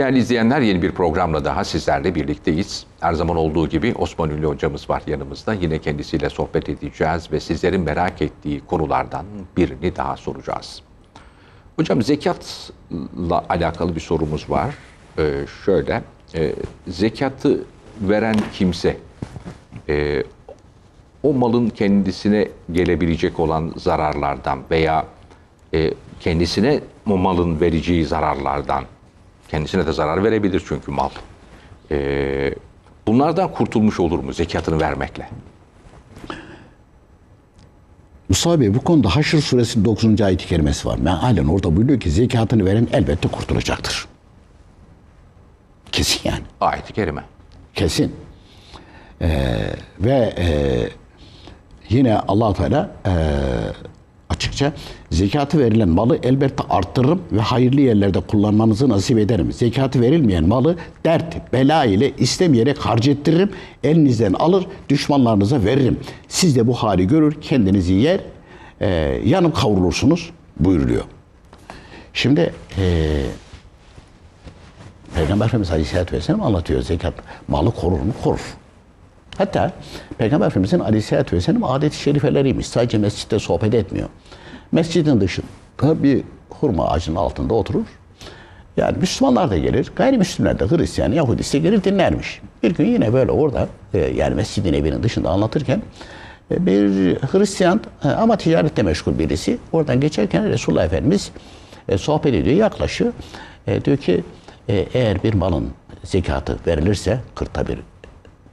Değerli izleyenler yeni bir programla daha sizlerle birlikteyiz. Her zaman olduğu gibi Osman Ünlü hocamız var yanımızda. Yine kendisiyle sohbet edeceğiz ve sizlerin merak ettiği konulardan birini daha soracağız. Hocam zekatla alakalı bir sorumuz var. Ee, şöyle, e, zekatı veren kimse e, o malın kendisine gelebilecek olan zararlardan veya e, kendisine o malın vereceği zararlardan, kendisine de zarar verebilir çünkü mal. E, bunlardan kurtulmuş olur mu zekatını vermekle? Mustafa Bey bu konuda Haşr suresinin 9. ayet-i kerimesi var. Mealen orada buyuruyor ki zekatını veren elbette kurtulacaktır. Kesin yani. Ayet-i kerime. Kesin. Ee, ve e, yine allah Teala e, açıkça zekatı verilen malı elbette arttırırım ve hayırlı yerlerde kullanmanızı nasip ederim. Zekatı verilmeyen malı dert, bela ile istemeyerek harcettiririm. Elinizden alır, düşmanlarınıza veririm. Siz de bu hali görür, kendinizi yer, e, yanıp kavrulursunuz buyuruluyor. Şimdi e, Peygamber Efendimiz Aleyhisselatü Vesselam anlatıyor zekat. Malı korur mu? Korur. Hatta Peygamber Efendimizin Aleyhisselatü Vesselam adet-i şerifeleriymiş. Sadece mescitte sohbet etmiyor. Mescidin dışında bir hurma ağacının altında oturur. Yani Müslümanlar da gelir, gayrimüslimler de Hristiyan, Yahudisi de gelir dinlermiş. Bir gün yine böyle orada e, yani mescidin evinin dışında anlatırken e, bir Hristiyan e, ama ticarette meşgul birisi oradan geçerken Resulullah Efendimiz sohbet ediyor, yaklaşıyor. Diyor ki eğer bir malın zekatı verilirse kırkta bir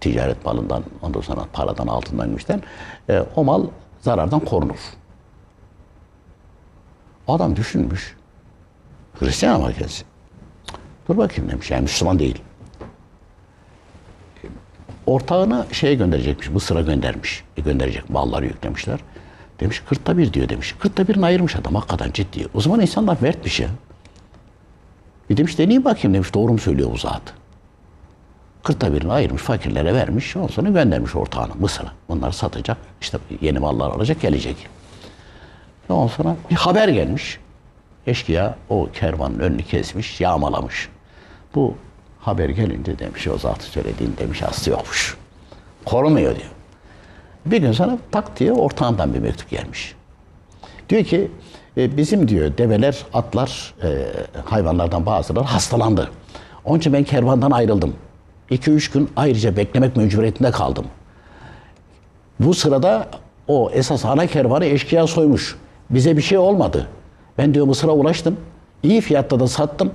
ticaret malından, ondan sonra paradan, altından, gümüşten o mal zarardan korunur. Adam düşünmüş. Hristiyan ama kendisi. Dur bakayım demiş. Yani Müslüman değil. Ortağına şeye gönderecekmiş. Mısır'a göndermiş. E, gönderecek. Malları yüklemişler. Demiş kırkta bir diyor demiş. Kırkta birini ayırmış adam hakikaten ciddi. O zaman insanlar mertmiş ya. Bir demiş deneyeyim bakayım demiş. Doğru mu söylüyor bu zat? Kırkta birini ayırmış, fakirlere vermiş. Ondan sonra göndermiş ortağına Mısır'a. Bunları satacak. işte yeni mallar alacak, gelecek. Ondan sonra bir haber gelmiş. Eşkıya o kervanın önünü kesmiş, yağmalamış. Bu haber gelince demiş o zatı söylediğin demiş aslı yokmuş. Korumuyor diyor. Bir gün sonra tak diye ortağından bir mektup gelmiş. Diyor ki e, bizim diyor develer, atlar, e, hayvanlardan bazıları hastalandı. Onun için ben kervandan ayrıldım. 2-3 gün ayrıca beklemek mecburiyetinde kaldım. Bu sırada o esas ana kervanı eşkıya soymuş. Bize bir şey olmadı. Ben diyor Mısır'a ulaştım. İyi fiyatta da sattım.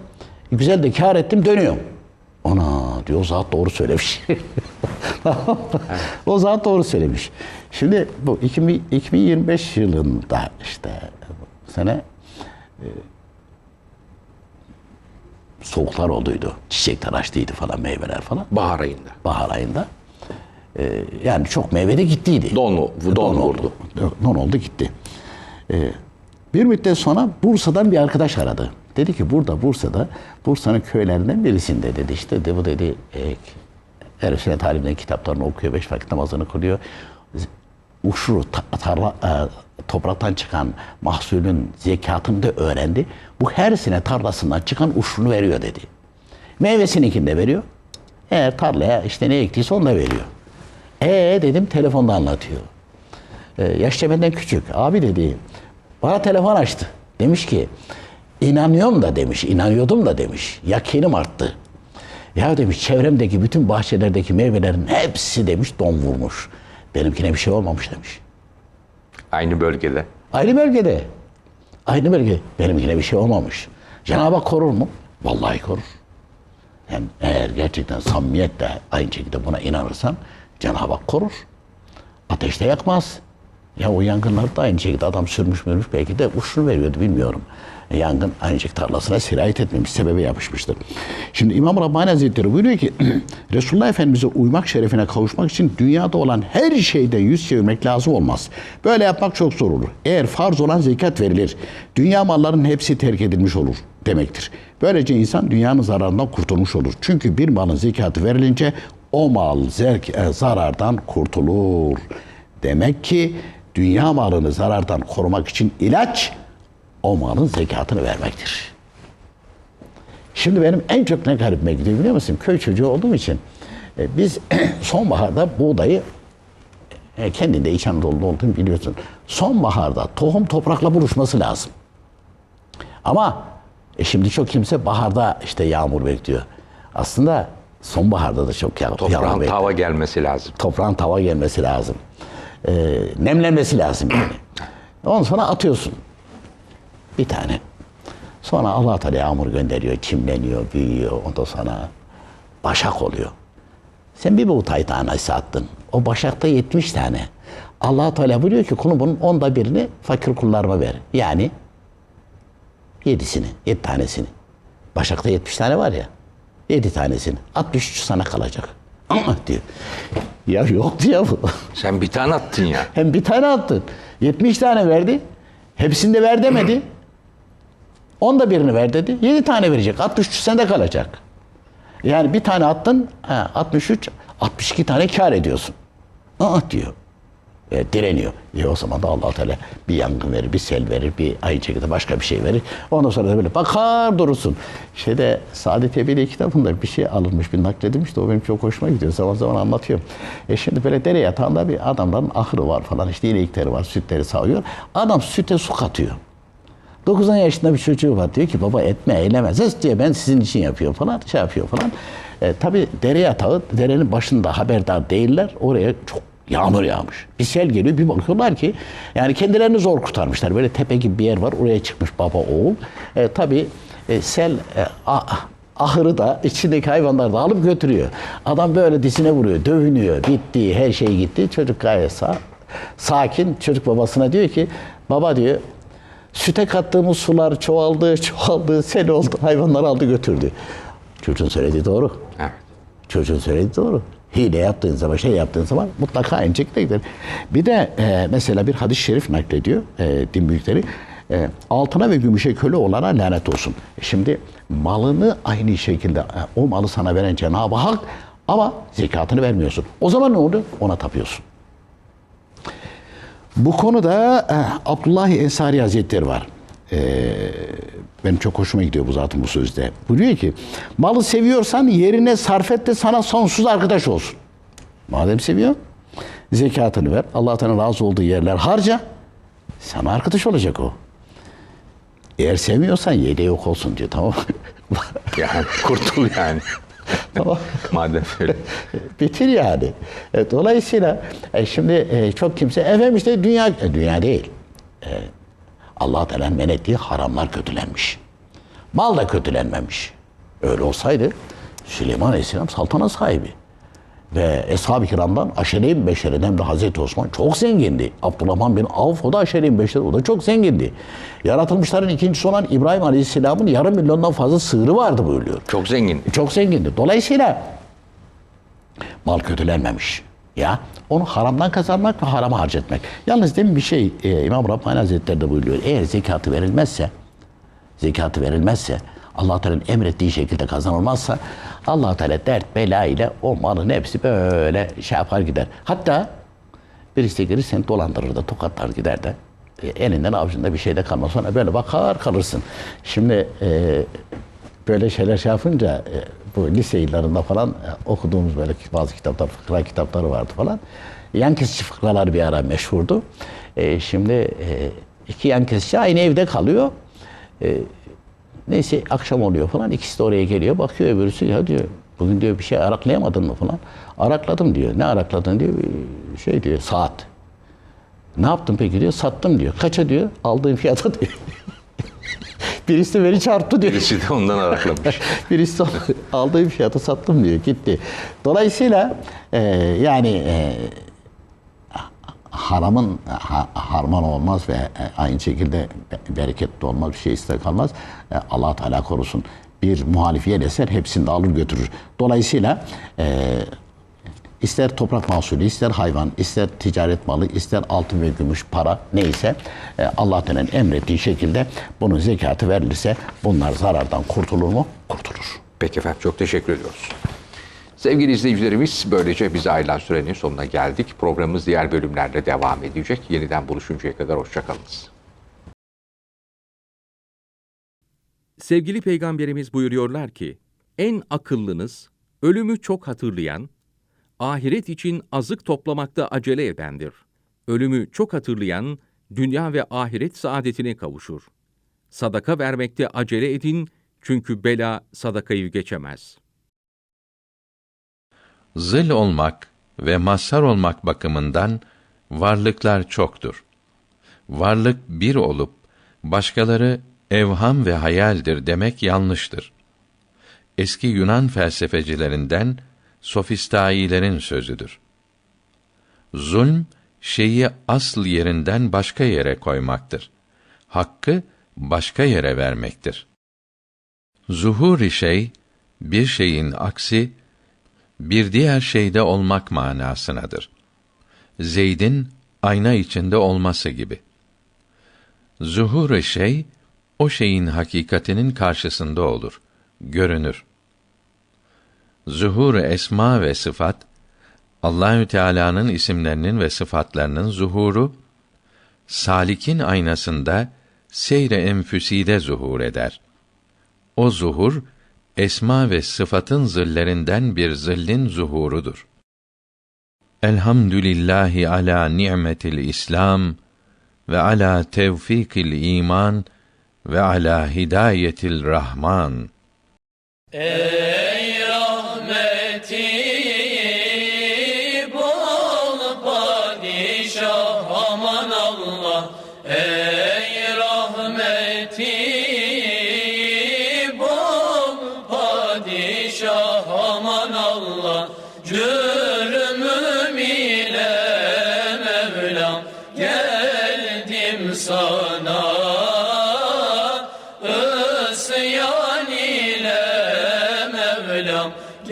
Güzel de kar ettim dönüyorum. Ona diyor zat doğru söylemiş. o zat doğru söylemiş. Şimdi bu 2000 2025 yılında işte sene e, soğuklar olduydu. Çiçekler açtıydı falan meyveler falan. Bahar ayında. Bahar ayında. E, yani çok meyve de gittiydi. Don, don, vurdu. Don oldu gitti. Ee, bir müddet sonra Bursa'dan bir arkadaş aradı. Dedi ki burada Bursa'da Bursa'nın köylerinden birisinde dedi işte de bu dedi e, Ehl-i Sünnet alimlerin kitaplarını okuyor, beş vakit namazını kılıyor. Uşru, ta- tarla, e, topraktan çıkan mahsulün zekatını da öğrendi. Bu her sene tarlasından çıkan uşrunu veriyor dedi. Meyvesininkini de veriyor. Eğer tarlaya işte ne ektiyse onu da veriyor. E dedim telefonda anlatıyor. Ee, yaşça benden küçük. Abi dedi bana telefon açtı. Demiş ki inanıyorum da demiş, inanıyordum da demiş. Yakinim arttı. Ya demiş çevremdeki bütün bahçelerdeki meyvelerin hepsi demiş don vurmuş. Benimkine bir şey olmamış demiş. Aynı bölgede. Aynı bölgede. Aynı bölge. Benimkine bir şey olmamış. Cenab-ı Hak korur mu? Vallahi korur. Yani eğer gerçekten samimiyetle aynı şekilde buna inanırsan Cenab-ı Hak korur. Ateşte yakmaz. Ya o yangınlar da aynı şekilde adam sürmüş mürmüş belki de uçunu veriyordu bilmiyorum. E, yangın aynı şekilde tarlasına sirayet etmemiş, sebebe yapışmıştır. Şimdi İmam Rabbani Hazretleri buyuruyor ki Resulullah Efendimiz'e uymak şerefine kavuşmak için dünyada olan her şeyden yüz çevirmek lazım olmaz. Böyle yapmak çok zor olur. Eğer farz olan zekat verilir, dünya mallarının hepsi terk edilmiş olur demektir. Böylece insan dünyanın zararından kurtulmuş olur. Çünkü bir malın zekatı verilince o mal zevk, e, zarardan kurtulur. Demek ki dünya malını zarardan korumak için ilaç o malın zekatını vermektir. Şimdi benim en çok ne garibime gidiyor biliyor musun? Köy çocuğu olduğum için e, biz sonbaharda buğdayı e, kendinde İç Anadolu'da olduğunu biliyorsun. Sonbaharda tohum toprakla buluşması lazım. Ama e, şimdi çok kimse baharda işte yağmur bekliyor. Aslında sonbaharda da çok yağmur, yağmur Toprağın bekliyor. tava gelmesi lazım. Toprağın tava gelmesi lazım. Ee, nemlenmesi lazım yani. Ondan sonra atıyorsun. Bir tane. Sonra Allah Teala yağmur gönderiyor, çimleniyor, büyüyor. Ondan sonra başak oluyor. Sen bir buğday tanesi attın. O başakta 70 tane. Allah Teala buyuruyor ki kulun bunun onda birini fakir kullarıma ver. Yani yedisini, yedi tanesini. Başakta 70 tane var ya. Yedi tanesini. 63 sana kalacak. Ama diyor. Ya yok diyor bu. Sen bir tane attın ya. Hem bir tane attın. 70 tane verdi. Hepsini de ver demedi. Onda birini ver dedi. 7 tane verecek. 63 sende kalacak. Yani bir tane attın, ha, 63, 62 tane kar ediyorsun. Aa diyor. E, direniyor. E, o zaman da allah Teala bir yangın verir, bir sel verir, bir aynı şekilde başka bir şey verir. Ondan sonra da böyle bakar durursun. Şeyde Saadet Ebi'li kitabında bir şey alınmış, bir nakledilmiş de o benim çok hoşuma gidiyor. Zaman zaman anlatıyorum. E şimdi böyle dere yatağında bir adamların ahırı var falan. işte inekleri var, sütleri sağıyor. Adam süte su katıyor. 9 yaşında bir çocuğu var diyor ki baba etme eyleme. Zıs diye ben sizin için yapıyorum falan şey yapıyor falan. E, tabii dere yatağı derenin başında haberdar değiller. Oraya çok yağmur yağmış. Bir sel geliyor bir bakıyorlar ki yani kendilerini zor kurtarmışlar. Böyle tepe gibi bir yer var oraya çıkmış baba oğul. E, tabii e, sel e, a- ahırı da içindeki hayvanları da alıp götürüyor. Adam böyle dizine vuruyor, dövünüyor. Bitti, her şey gitti. Çocuk gayet sağ, sakin. Çocuk babasına diyor ki baba diyor Süte kattığımız sular çoğaldı, çoğaldı, sel oldu, hayvanları aldı götürdü. Çocuğun söylediği doğru. Evet. Çocuğun söylediği doğru. Hile yaptığın zaman, şey yaptığın zaman mutlaka gider. Bir de e, mesela bir hadis-i şerif naklediyor e, din büyükleri. E, altına ve gümüşe köle olana lanet olsun. E, Şimdi malını aynı şekilde e, o malı sana veren Cenab-ı Hak ama zekatını vermiyorsun. O zaman ne oldu? Ona tapıyorsun. Bu konuda e, Abdullah Ensari Hazretleri var. E, benim çok hoşuma gidiyor bu zatın bu sözde. Buyuruyor ki malı seviyorsan yerine sarf et de sana sonsuz arkadaş olsun. Madem seviyor zekatını ver. Allah'tan razı olduğu yerler harca. Sana arkadaş olacak o. Eğer sevmiyorsan yedi yok olsun diyor tamam? Yani kurtul yani. Tamam. Madem öyle. Bitir yani. E, dolayısıyla e, şimdi e, çok kimse efendim işte dünya e, dünya değil. E, Allah Teala'nın men ettiği haramlar kötülenmiş. Mal da kötülenmemiş. Öyle olsaydı Süleyman Aleyhisselam saltanat sahibi. Ve Eshab-ı Kiram'dan Aşere-i Beşer'den de Hazreti Osman çok zengindi. Abdurrahman bin Avf o da Aşere-i Beşer o da çok zengindi. Yaratılmışların ikincisi olan İbrahim Aleyhisselam'ın yarım milyondan fazla sığırı vardı buyuruyor. Çok zengin. Çok zengindi. Dolayısıyla mal kötülenmemiş. Ya onu haramdan kazanmak ve harama harcetmek. Yalnız demin bir şey e, İmam Rabbani Hazretleri de buyuruyor. Eğer zekatı verilmezse zekatı verilmezse Allah Teala'nın emrettiği şekilde kazanılmazsa Allah Teala dert bela ile o malın hepsi böyle şey yapar gider. Hatta birisi gelir seni dolandırır da tokatlar gider de e, elinden avucunda bir şey de kalmaz. Sonra böyle bakar kalırsın. Şimdi e, böyle şeyler şey yapınca e, bu lise yıllarında falan e, okuduğumuz böyle bazı kitaplar, fıkra kitapları vardı falan. Yan kesici fıkralar bir ara meşhurdu. E, şimdi iki yan kesici aynı evde kalıyor. Neyse akşam oluyor falan. İkisi de oraya geliyor. Bakıyor öbürüsü ya diyor. Bugün diyor bir şey araklayamadın mı falan. Arakladım diyor. Ne arakladın diyor. Şey diyor saat. Ne yaptın peki diyor. Sattım diyor. Kaça diyor. Aldığım fiyata diyor. Birisi beni çarptı diyor. Birisi de ondan araklamış. Birisi aldığım fiyata sattım diyor. Gitti. Dolayısıyla e, yani e, haramın ha, harman olmaz ve e, aynı şekilde be- bereketli olmaz bir şey iste kalmaz. E, Allah Teala korusun. Bir muhalifiyet eser hepsini de alır götürür. Dolayısıyla e, ister toprak mahsulü, ister hayvan, ister ticaret malı, ister altın ve gümüş para neyse e, Allah Teala'nın emrettiği şekilde bunun zekatı verilirse bunlar zarardan kurtulur mu? Kurtulur. Peki efendim çok teşekkür ediyoruz. Sevgili izleyicilerimiz böylece bize ayrılan sürenin sonuna geldik. Programımız diğer bölümlerde devam edecek. Yeniden buluşuncaya kadar hoşçakalınız. Sevgili Peygamberimiz buyuruyorlar ki, en akıllınız, ölümü çok hatırlayan, ahiret için azık toplamakta acele edendir. Ölümü çok hatırlayan, dünya ve ahiret saadetine kavuşur. Sadaka vermekte acele edin, çünkü bela sadakayı geçemez. Zıl olmak ve mazhar olmak bakımından varlıklar çoktur. Varlık bir olup başkaları evham ve hayaldir demek yanlıştır. Eski Yunan felsefecilerinden sofistailerin sözüdür. Zulm şeyi asıl yerinden başka yere koymaktır. Hakkı başka yere vermektir. Zuhur-i şey bir şeyin aksi bir diğer şeyde olmak manasınadır. Zeyd'in ayna içinde olması gibi. Zuhur-ı şey o şeyin hakikatinin karşısında olur, görünür. Zuhur esma ve sıfat Allahü Teala'nın isimlerinin ve sıfatlarının zuhuru salikin aynasında seyre enfüside zuhur eder. O zuhur esma ve sıfatın zillerinden bir zillin zuhurudur. Elhamdülillahi ala ni'metil İslam ve ala tevfikil iman ve ala hidayetil Rahman. Ey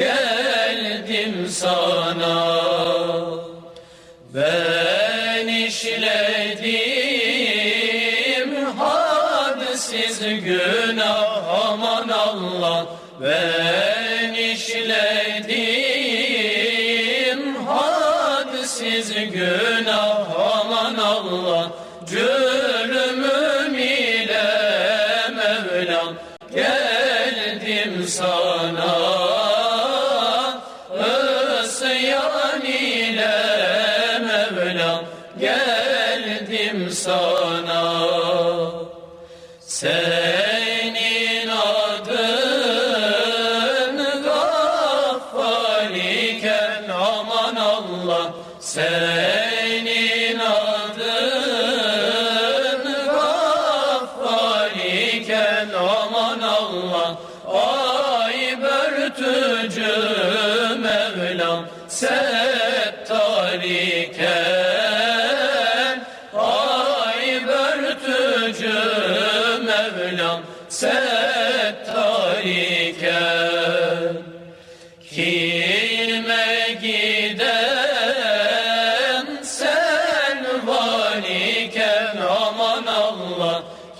geldim sana. Ben işledim hadsiz günah. Aman Allah. Ben işledim hadsiz günah say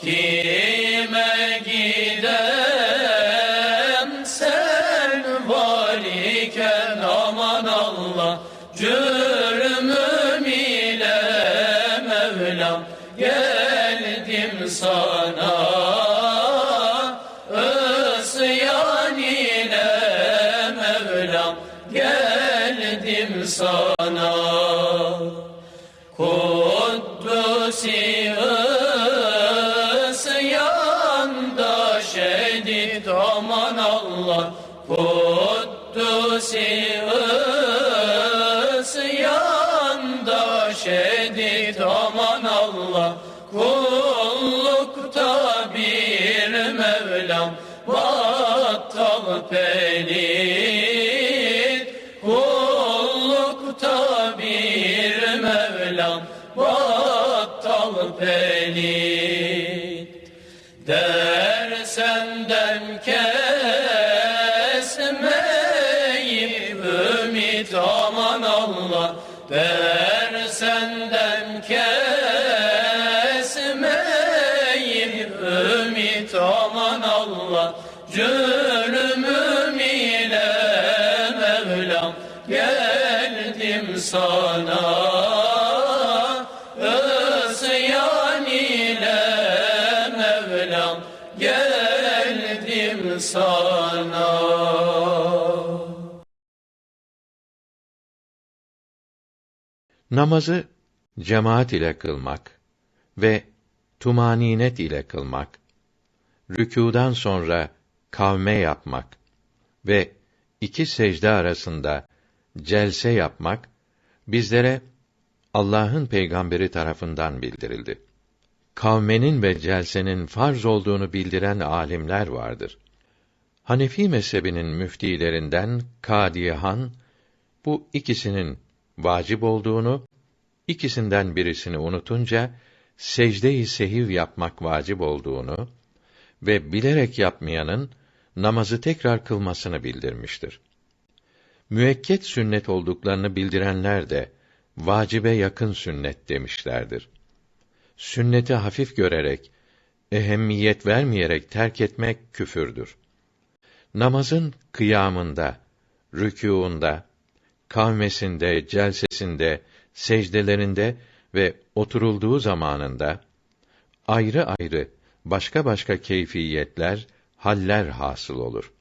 Allah battal pelit geldim sana. Namazı cemaat ile kılmak ve tumaninet ile kılmak, rükûdan sonra kavme yapmak ve iki secde arasında celse yapmak bizlere Allah'ın peygamberi tarafından bildirildi. Kavmenin ve celsenin farz olduğunu bildiren alimler vardır. Hanefi mezhebinin müftilerinden Kadihan bu ikisinin vacip olduğunu, ikisinden birisini unutunca secde-i sehiv yapmak vacip olduğunu ve bilerek yapmayanın namazı tekrar kılmasını bildirmiştir. Müekket sünnet olduklarını bildirenler de vacibe yakın sünnet demişlerdir. Sünneti hafif görerek, ehemmiyet vermeyerek terk etmek küfürdür. Namazın kıyamında, rükûunda, kavmesinde, celsesinde, secdelerinde ve oturulduğu zamanında ayrı ayrı başka başka keyfiyetler, haller hasıl olur.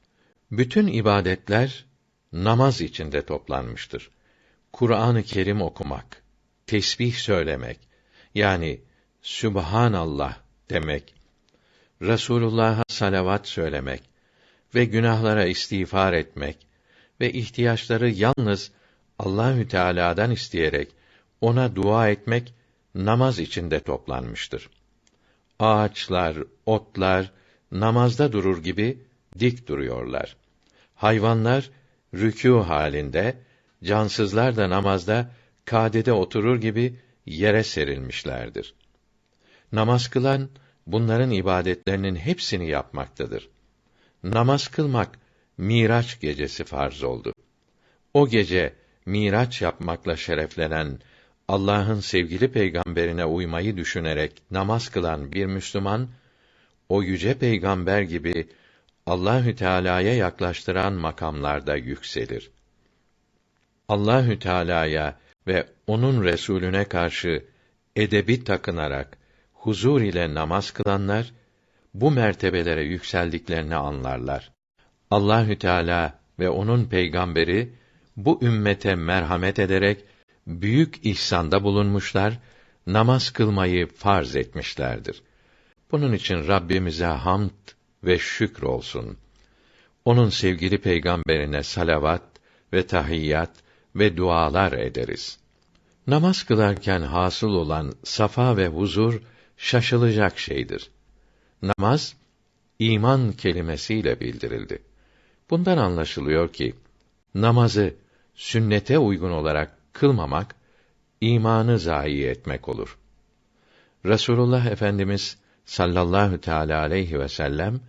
Bütün ibadetler namaz içinde toplanmıştır. Kur'an-ı Kerim okumak, tesbih söylemek, yani Sübhanallah demek, Resulullah'a salavat söylemek ve günahlara istiğfar etmek ve ihtiyaçları yalnız Allahü Teala'dan isteyerek ona dua etmek namaz içinde toplanmıştır. Ağaçlar, otlar namazda durur gibi dik duruyorlar. Hayvanlar rükû halinde, cansızlar da namazda kadede oturur gibi yere serilmişlerdir. Namaz kılan bunların ibadetlerinin hepsini yapmaktadır. Namaz kılmak Miraç gecesi farz oldu. O gece Miraç yapmakla şereflenen Allah'ın sevgili peygamberine uymayı düşünerek namaz kılan bir Müslüman o yüce peygamber gibi Allahü Teala'ya yaklaştıran makamlarda yükselir. Allahü Teala'ya ve onun Resulüne karşı edebi takınarak huzur ile namaz kılanlar bu mertebelere yükseldiklerini anlarlar. Allahü Teala ve onun peygamberi bu ümmete merhamet ederek büyük ihsanda bulunmuşlar, namaz kılmayı farz etmişlerdir. Bunun için Rabbimize hamd ve şükür olsun. Onun sevgili peygamberine salavat ve tahiyyat ve dualar ederiz. Namaz kılarken hasıl olan safa ve huzur şaşılacak şeydir. Namaz iman kelimesiyle bildirildi. Bundan anlaşılıyor ki namazı sünnete uygun olarak kılmamak imanı zayi etmek olur. Resulullah Efendimiz sallallahu teala aleyhi ve sellem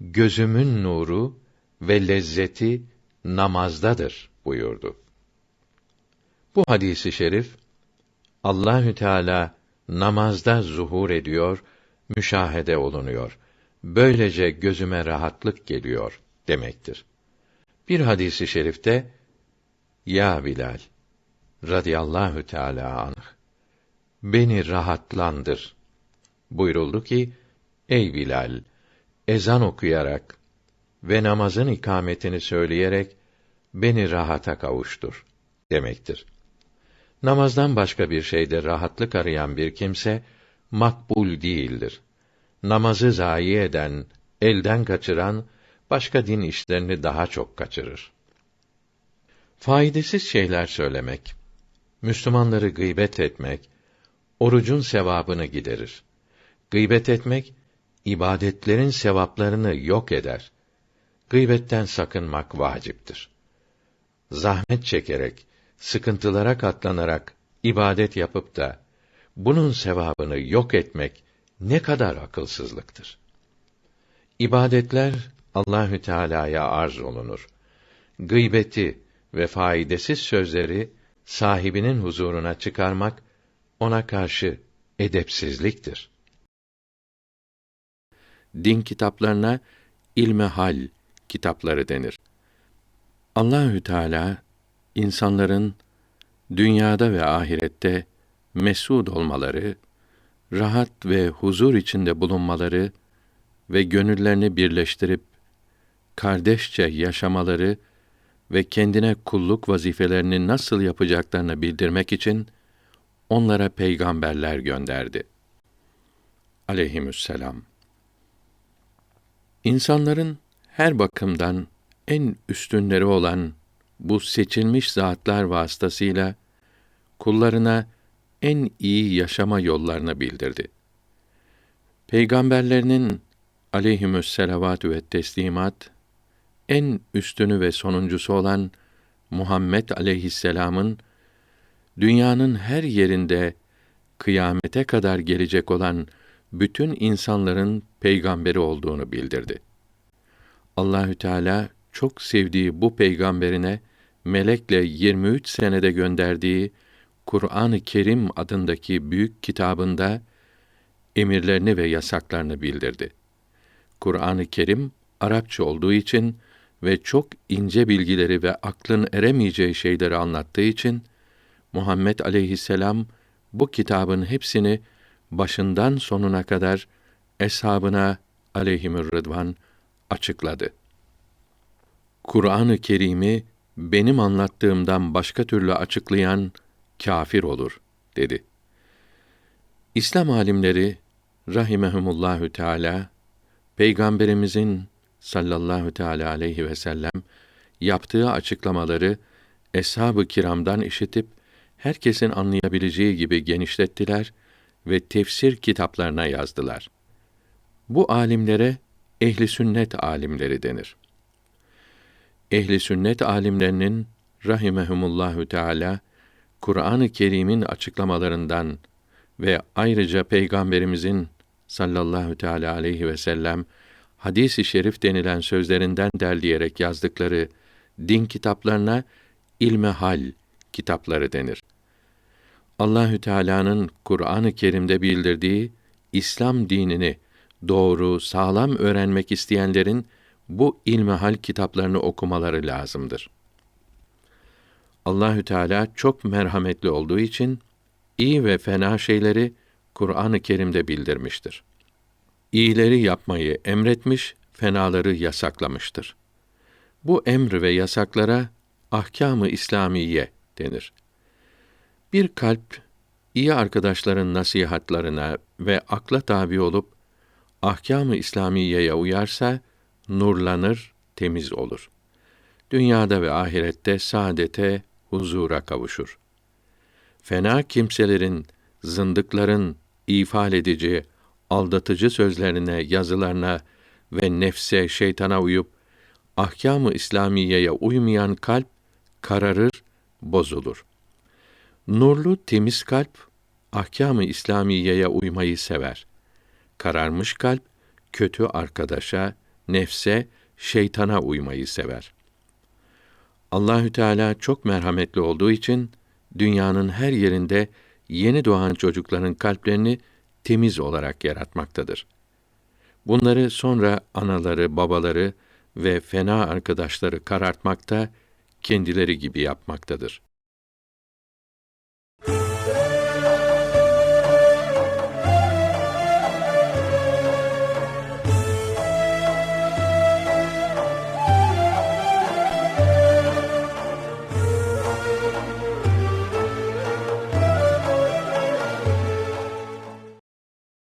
gözümün nuru ve lezzeti namazdadır buyurdu. Bu hadisi şerif Allahü Teala namazda zuhur ediyor, müşahede olunuyor. Böylece gözüme rahatlık geliyor demektir. Bir hadisi şerifte ya Bilal radıyallahu teala anh beni rahatlandır buyuruldu ki ey Bilal ezan okuyarak ve namazın ikametini söyleyerek beni rahata kavuştur demektir. Namazdan başka bir şeyde rahatlık arayan bir kimse makbul değildir. Namazı zayi eden, elden kaçıran başka din işlerini daha çok kaçırır. Faydasız şeyler söylemek, Müslümanları gıybet etmek, orucun sevabını giderir. Gıybet etmek, ibadetlerin sevaplarını yok eder. Gıybetten sakınmak vaciptir. Zahmet çekerek, sıkıntılara katlanarak ibadet yapıp da bunun sevabını yok etmek ne kadar akılsızlıktır. İbadetler Allahü Teala'ya arz olunur. Gıybeti ve faydasız sözleri sahibinin huzuruna çıkarmak ona karşı edepsizliktir. Din kitaplarına ilme hal kitapları denir. Allahü Teala insanların dünyada ve ahirette mesud olmaları, rahat ve huzur içinde bulunmaları ve gönüllerini birleştirip kardeşçe yaşamaları ve kendine kulluk vazifelerini nasıl yapacaklarını bildirmek için onlara peygamberler gönderdi. Aleyhisselam. İnsanların her bakımdan en üstünleri olan bu seçilmiş zatlar vasıtasıyla kullarına en iyi yaşama yollarını bildirdi. Peygamberlerinin aleyhimüsselavatü ve teslimat en üstünü ve sonuncusu olan Muhammed aleyhisselamın dünyanın her yerinde kıyamete kadar gelecek olan bütün insanların peygamberi olduğunu bildirdi. Allahü Teala çok sevdiği bu peygamberine melekle 23 senede gönderdiği Kur'an-ı Kerim adındaki büyük kitabında emirlerini ve yasaklarını bildirdi. Kur'an-ı Kerim Arapça olduğu için ve çok ince bilgileri ve aklın eremeyeceği şeyleri anlattığı için Muhammed aleyhisselam bu kitabın hepsini başından sonuna kadar eshabına aleyhimür rıdvan açıkladı. Kur'an-ı Kerim'i benim anlattığımdan başka türlü açıklayan kâfir olur dedi. İslam alimleri rahimehumullahü teala peygamberimizin sallallahu teala aleyhi ve sellem yaptığı açıklamaları eshab-ı kiramdan işitip herkesin anlayabileceği gibi genişlettiler ve tefsir kitaplarına yazdılar. Bu alimlere ehli sünnet alimleri denir. Ehli sünnet alimlerinin rahimehumullahü teala Kur'an-ı Kerim'in açıklamalarından ve ayrıca peygamberimizin sallallahu teala aleyhi ve sellem hadis-i şerif denilen sözlerinden derleyerek yazdıkları din kitaplarına ilme hal kitapları denir. Allahü Teala'nın Kur'an-ı Kerim'de bildirdiği İslam dinini doğru, sağlam öğrenmek isteyenlerin bu ilmihal kitaplarını okumaları lazımdır. Allahü Teala çok merhametli olduğu için iyi ve fena şeyleri Kur'an-ı Kerim'de bildirmiştir. İyileri yapmayı emretmiş, fenaları yasaklamıştır. Bu emr ve yasaklara ahkâm-ı İslamiye denir. Bir kalp iyi arkadaşların nasihatlarına ve akla tabi olup ahkâm-ı İslamiyeye uyarsa nurlanır, temiz olur. Dünyada ve ahirette saadete, huzura kavuşur. Fena kimselerin, zındıkların ifade edici, aldatıcı sözlerine, yazılarına ve nefse, şeytana uyup ahkâm-ı İslamiyeye uymayan kalp kararır, bozulur. Nurlu, temiz kalp ahkâm-ı İslamiyeye uymayı sever. Kararmış kalp kötü arkadaşa, nefse, şeytana uymayı sever. Allahü Teala çok merhametli olduğu için dünyanın her yerinde yeni doğan çocukların kalplerini temiz olarak yaratmaktadır. Bunları sonra anaları, babaları ve fena arkadaşları karartmakta, kendileri gibi yapmaktadır.